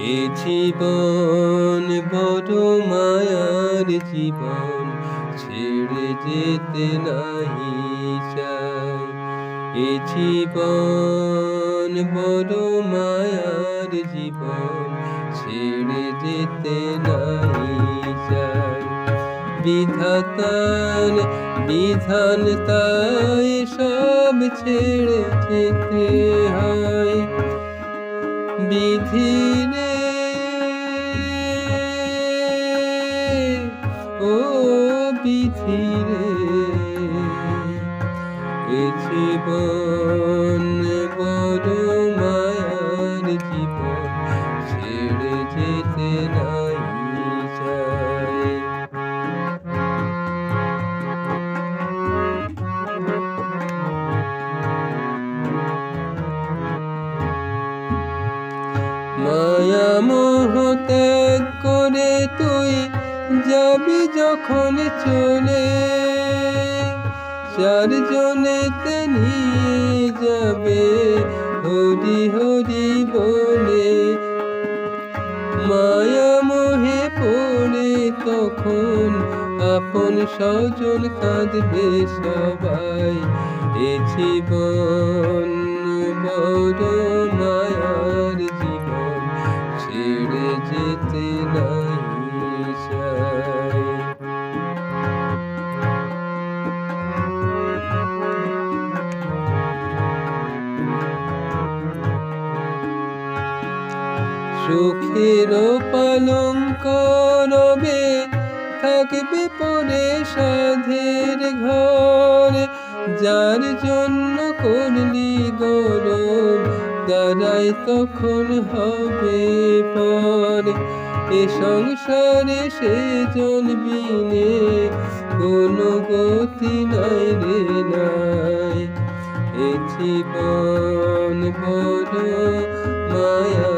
এ জীবন বড় মায়ার জীবন, ছেড়ে যেতে নাহি চাই। এ জীবন বড় মায়ার জীবন, ছেড়ে যেতে নাহি চাই। বিধাতার বিধান তাই সব ছেড়ে যেতে হয়। বিধিরে বিধিরে এ জীবন বড় মায়ার জীবন ছেড়ে যেতে নাই চাই। মায়া মোহ ত্যাগ করে তুই যাবি যখন চলে, চারজনেতে নিয়ে যাবে, হরি হরি বলে। মায়া মোহে পড়ে তখন আপন স্বজন কাঁদবে সবাই। এ জীবন বড় মায়ার জীবন, ছেড়ে যেতে নাই সুখের পালঙ্ক রবে থাকবে পরে সাধের ঘর। যার জন্য করলি গরম তারাই তখন হবে পর। এ সংসারে সে বিনে কোনো গতি নাই রে নাই। এ জীবন বড় মায়ার